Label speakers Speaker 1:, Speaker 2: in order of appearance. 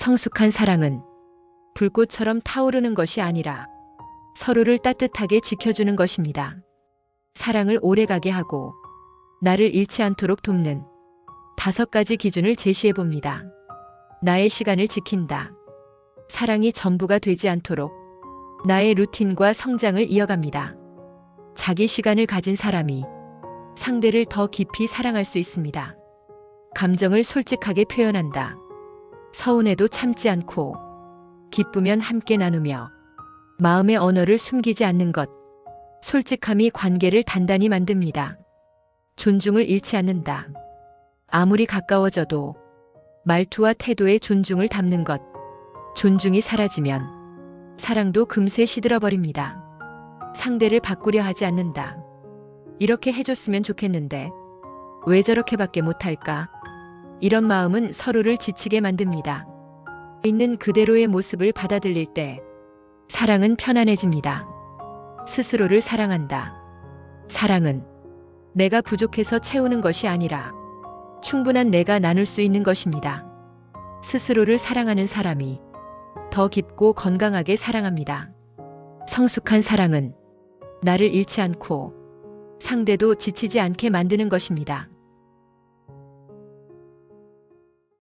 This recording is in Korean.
Speaker 1: 성숙한 사랑은 불꽃처럼 타오르는 것이 아니라 서로를 따뜻하게 지켜주는 것입니다. 사랑을 오래가게 하고 나를 잃지 않도록 돕는 다섯 가지 기준을 제시해 봅니다. 나의 시간을 지킨다. 사랑이 전부가 되지 않도록 나의 루틴과 성장을 이어갑니다. 자기 시간을 가진 사람이 상대를 더 깊이 사랑할 수 있습니다. 감정을 솔직하게 표현한다. 서운해도 참지 않고 기쁘면 함께 나누며 마음의 언어를 숨기지 않는 것. 솔직함이 관계를 단단히 만듭니다. 존중을 잃지 않는다. 아무리 가까워져도 말투와 태도에 존중을 담는 것. 존중이 사라지면 사랑도 금세 시들어버립니다. 상대를 바꾸려 하지 않는다. 이렇게 해줬으면 좋겠는데 왜 저렇게밖에 못할까? 이런 마음은 서로를 지치게 만듭니다. 있는 그대로의 모습을 받아들일 때 사랑은 편안해집니다. 스스로를 사랑한다. 사랑은 내가 부족해서 채우는 것이 아니라 충분한 내가 나눌 수 있는 것입니다. 스스로를 사랑하는 사람이 더 깊고 건강하게 사랑합니다. 성숙한 사랑은 나를 잃지 않고 상대도 지치지 않게 만드는 것입니다.